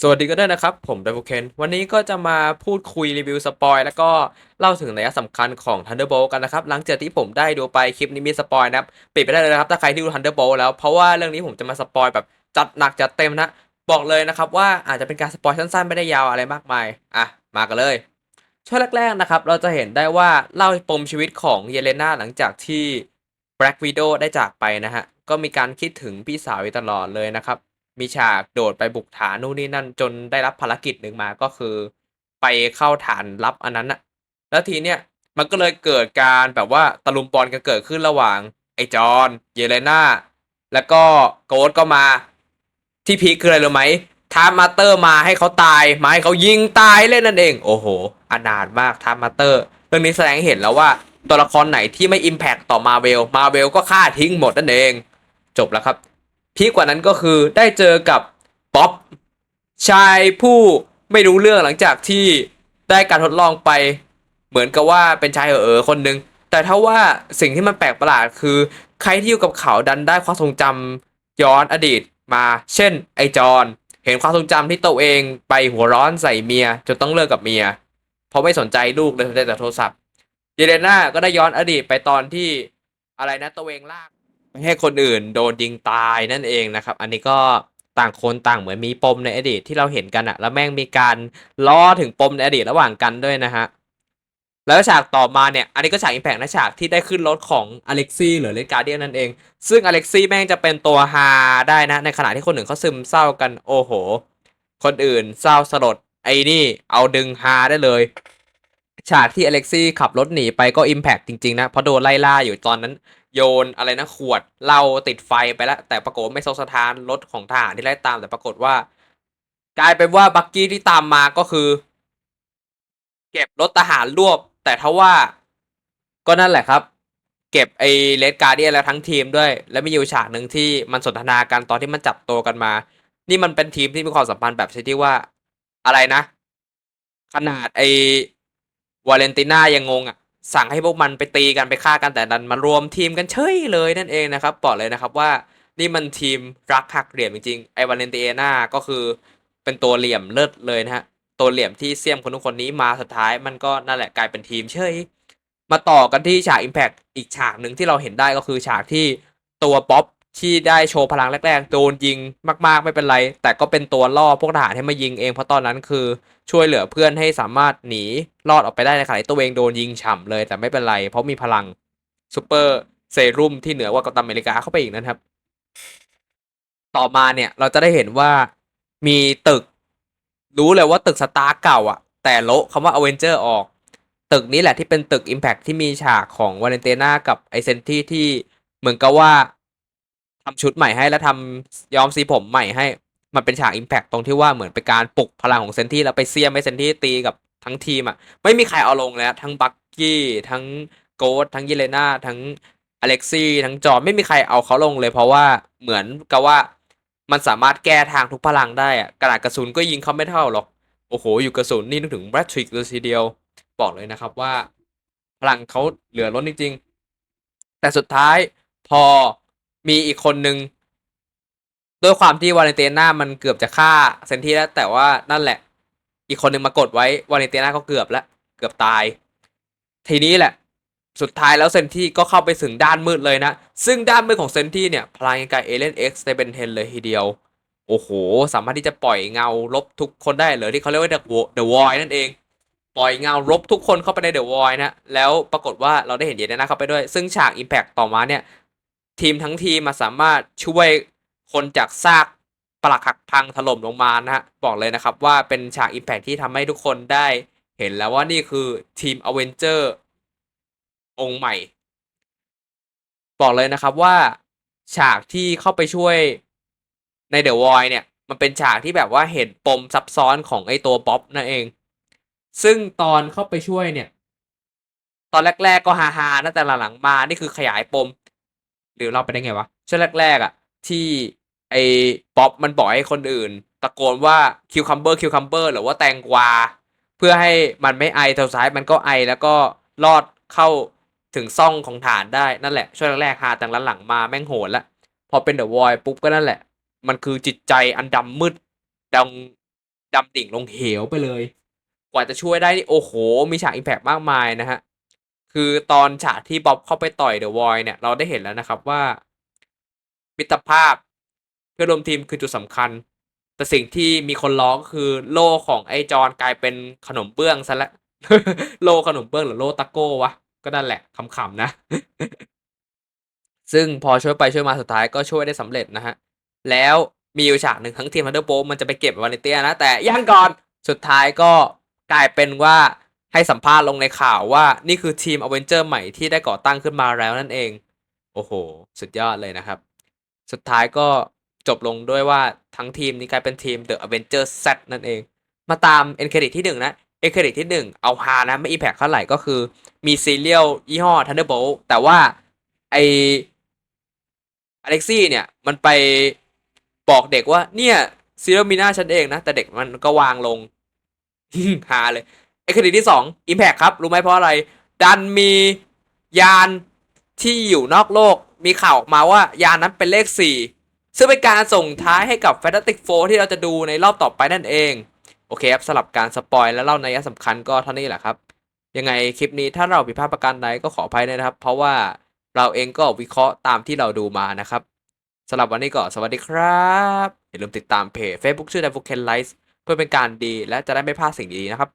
สวัสดีก็ได้วยนะครับ ผมไดโ o เคนวันนี้ก็จะมาพูดคุยรีวิวสปอยแล้วก็เล่าถึงนัยสำคัญของ Thunderbolt กันนะครับ หลังจากที่ผมได้ดูไปคลิปนี้มีสปอยนะครับปิดไปได้เลยนะครับ ถ้าใครที่ดู Thunderbolt แล้วเพราะว่าเรื่องนี้ผมจะมาสปอยแบบจัดหนักจัดเต็มนะ บอกเลยนะครับว่าอาจจะเป็นการสปอยสั้นๆ ไม่ได้ยาวอะไรมากมายอะมากันเลย ช่วงแรกๆนะครับเราจะเห็นได้ว่าเล่าปมชีวิตของเยเลนาหลังจากที่ Black Widow ได้จากไปนะฮะก็มีการคิดถึงพี่สาวอยู่ตลอดเลยนะครับ มีฉากโดดไปบุกฐานนู่นนี่นั่นจนได้รับภารกิจหนึ่งมาก็คือ ไปเข้าฐานลับอันนั้นอะแล้วทีเนี้ยมันก็เลยเกิดการแบบว่าตะลุมบอลกันเกิดขึ้นระหว่างไอ้จอห์นเยเลนาแล้วก็โกดก็มา ที่พีคคืออะไรรู้ไหมทามมาเตอร์มาให้เขาตายมาให้เขายิงตายเล่นนั่นเอง โอ้โหอนาถมากทามมาเตอร์เรื่องนี้แสดงเห็นแล้วว่าตัวละครไหนที่ไม่อิมแพคต่อมาเวลมาเวลก็ฆ่าทิ้งหมดนั่นเอง จบแล้วครับ พีคกว่านั้นก็คือได้เจอกับป๊อปชายผู้ไม่รู้เรื่องหลังจากที่ได้การทดลองไป เหมือนกับว่าเป็นชายเออๆคนหนึ่งแต่ถ้าว่าสิ่งที่มันแปลกประหลาดคือ ใครที่อยู่กับเขาดันได้ความทรงจำย้อนอดีตมา เช่น ไอจอนเห็นความทรงจำที่ตัวเองไปหัวร้อนใส่เมียจนต้องเลิกกับเมีย เพราะไม่สนใจลูกเลยสนใจแต่โทรศัพท์เยเลน่าก็ได้ย้อนอดีตไปตอนที่อะไรนะตัวเองลาก ไม่ให้คนอื่นโดนยิงตายนั่นเองนะครับ อันนี้ก็ต่างคนต่างเหมือนมีปมในอดีตที่เราเห็นกันอะแล้วแม่งมีการล้อถึงปมในอดีตระหว่างกันด้วยนะฮะแล้วฉากต่อมาเนี่ย อันนี้ก็ฉากอิมแพกนะฉากที่ได้ขึ้นรถของอเล็กซี่หรือเลนการเดียนนั่นเอง ซึ่งอเล็กซี่แม่งจะเป็นตัวฮาได้นะ ในขณะที่คนอื่นเขาซึมเศร้ากันโอ้โห คนอื่นเศร้าสลดไอ้นี่เอาดึงฮาได้เลย ฉากที่อเล็กซี่ขับรถหนีไปก็อิมแพกจริงๆนะเพราะโดนไล่ล่าอยู่ตอนนั้น โยนอะไรนะขวดเหล้าติดไฟไปแล้ว แต่ปรากฏไม่ทรงสถานรถของทหารที่ไล่ตามแต่ปรากฏว่า กลายเป็นว่าบักกี้ที่ตามมาก็คือ เก็บรถทหารรวบ แต่ถ้าว่า ก็นั่นแหละครับ เก็บไอ้เลดการ์เดียแล้วทั้งทีมด้วย แล้วมีอยู่ฉากหนึ่งที่มันสนทนากันตอนที่มันจับตัวกันมา นี่มันเป็นทีมที่มีความสัมพันธ์แบบชนิดที่ว่าอะไรนะ ขนาดไอ้วาเลนติน่ายังงงอะ สั่งให้พวกมันไปตีกันไปฆ่ากันแต่ดันมารวมทีมกันเฉยเลยนั่นเองนะครับบอกเลยนะครับว่านี่มันทีมรักหักเหลี่ยมจริงๆไอ้วาเลนติน่าก็คือเป็นตัวเหลี่ยมเลิศเลยนะฮะตัวเหลี่ยมที่เสี่ยมคนทุกคนนี้มาสุดท้ายมันก็นั่นแหละกลายเป็นทีมเฉยมาต่อกันที่ฉาก Impact อีกฉากหนึ่งที่เราเห็นได้ก็คือฉากที่ตัวป๊อป ที่ได้โชว์พลังแรกๆ โดนยิงมากๆไม่เป็นไร แต่ก็เป็นตัวล่อพวกทหารให้มายิงเองเพราะตอนนั้นคือช่วยเหลือเพื่อนให้สามารถหนีรอดออกไปได้ในขณะที่ตัวเองโดนยิงฉ่ำเลยแต่ไม่เป็นไร เพราะมีพลังซูเปอร์เซรุ่มที่เหนือกว่ากัปตันอเมริกาเข้าไปอีกนะครับ ต่อมาเนี่ยเราจะได้เห็นว่ามีตึก รู้เลยว่าตึกสตาร์เก่าอะแต่โละคำว่าอเวนเจอร์ออก ตึกนี้แหละที่เป็นตึก Impact ที่มีฉากของวาเลนเตนากับไอเซนที่ที่เหมือนกับว่า ทำชุดใหม่ให้แล้วทำย้อมสีผมใหม่ให้ มันเป็นฉาก Impact ตรงที่ว่าเหมือนเป็นการปลุกพลังของเซนที่แล้วไปเซียมให้เซนที่ตีกับทั้งทีมอะไม่มีใครเอาลงเลยนะทั้งบักกี้ทั้งโกดทั้งเยเลนาทั้งอเล็กซี่ทั้งจอไม่มีใครเอาเขาลงเลย เพราะว่าเหมือนกับว่ามันสามารถแก้ทางทุกพลังได้อะกระดาษกระสุนก็ยิงเขาไม่เท่าหรอกโอ้โห อยู่กระสุนนี่นึกถึงแบทริกเลยทีเดียว บอกเลยนะครับว่า พลังเขาเหลือล้นจริง ๆ แต่สุดท้ายพอ มีอีกคนนึงด้วยความที่วาเลนเตน่ามันเกือบจะฆ่าเซนที่แล้ว แต่ว่านั่นแหละ อีกคนนึงมากดไว้วาเลนเตน่าก็เกือบแล้วเกือบตาย ทีนี้แหละ สุดท้ายแล้วเซนที่ก็เข้าไปถึงด้านมืดเลยนะ ซึ่งด้านมืดของเซนที่เนี่ยพลังกับเอเลนเอ็กซ์ในเบนเทนเลยทีเดียว โอ้โห สามารถที่จะปล่อยเงาลบทุกคนได้เลยที่เขาเรียกว่า The Wo- The Void นั่นเองปล่อยเงาลบทุกคนเข้าไปใน The Void นะ แล้วปรากฏว่าเราได้เห็นเยเดน่าเข้าไปด้วย ซึ่งฉาก Impact ต่อมาเนี่ย ทีมทั้งทีมมาสามารถช่วยคนจากซากปลักหักพังถล่มลงมานะฮะบอกเลยนะครับว่าเป็นฉาก Impact ที่ทำให้ทุกคนได้เห็นแล้วว่านี่คือทีมอเวนเจอร์องค์ใหม่ บอกเลยนะครับว่าฉากที่เข้าไปช่วยในเดอะวอยเนี่ย มันเป็นฉากที่แบบว่าเห็นปมซับซ้อนของไอ้ตัวป๊อปนั่นเอง ซึ่งตอนเข้าไปช่วยเนี่ย ตอนแรก ๆก็ฮาๆนะแต่หลังๆมา นี่คือขยายปม หรือเราไปได้ไงวะช่วงแรก ๆ อะ ที่ไอ้ป๊อปมันบอกให้คนอื่น ตะโกนว่าคิวคัมเบอร์คิวคัมเบอร์หรือว่าแตงกวา เพื่อให้มันไม่ไอเท่าซ้ายมันก็ไอแล้วก็รอดเข้าถึงซ่องของฐานได้นั่นแหละ ช่วงแรกๆฮาแต่หลังๆมาแม่งโหดละพอเป็นเดอะวอยปุ๊บก็นั่นแหละ มันคือจิตใจอันดำมืดดำดำดิ่งลงเหวไปเลย กว่าจะช่วยได้นี่โอ้โห มีฉากอิมแพกมากมายนะฮะ คือตอนฉากที่บ๊อบเข้าไปต่อยเดอะวอยเนี่ยเราได้เห็นแล้วนะครับว่ามิตรภาพเพื่อรวมทีมคือจุดสำคัญ แต่สิ่งที่มีคนร้องคือโล่ของไอจอนกลายเป็นขนมเบื้องซะแล้วโล่ขนมเบื้องหรือโล่ตะโก้วะก็นั่นแหละขำๆนะ ซึ่งพอช่วยไปช่วยมาสุดท้ายก็ช่วยได้สำเร็จนะฮะ แล้วมีอยู่ฉากหนึ่งทั้งทีมทันเดอร์โบมันจะไปเก็บวานิเตียนะ แต่ยังก่อนสุดท้ายก็กลายเป็นว่า ให้สัมภาษณ์ลงในข่าวว่านี่คือทีมอเวนเจอร์ใหม่ที่ได้ก่อตั้งขึ้นมาแล้วนั่นเอง โอ้โห สุดยอดเลยนะครับ สุดท้ายก็จบลงด้วยว่าทั้งทีมนี้กลายเป็นทีม The Avengers Z นั่นเอง มาตามเอ็นเครดิตที่หนึ่งนะเอ็นเครดิตที่หนึ่งเอาฮานะ ไม่อีแพคเท่าไหร่ก็คือ มีซีเรียลยี่ห้อ Thunderbolt แต่ว่า ไออเล็กซี่เนี่ย มันไปบอกเด็กว่าเนี่ยซีเรียลมีหน้าฉันเองนะ แต่เด็กมันก็วางลงหาเลย เอ็นเคดิตที่สองอิมแพคครับ รู้ไหมเพราะอะไร ดันมียานที่อยู่นอกโลกมีข่าวออกมาว่ายานนั้นเป็นเลขสี่ซึ่งเป็นการส่งท้ายให้กับ Fantastic Four ที่เราจะดูในรอบต่อไปนั่นเอง โอเคครับสลับการสปอยและเล่าในยะสำคัญก็เท่านี้แหละครับ ยังไงคลิปนี้ถ้าเราผิดพลาดประการใดก็ขออภัยด้วยนะครับ เพราะว่าเราเองก็วิเคราะห์ตามที่เราดูมานะครับสำหรับวันนี้ก็สวัสดีครับ อย่าลืมติดตามเพจ Facebook ชื่อ d a v o c a n Life เพื่อเป็นการดีและจะได้ไม่พลาดสิ่งดีๆนะครับ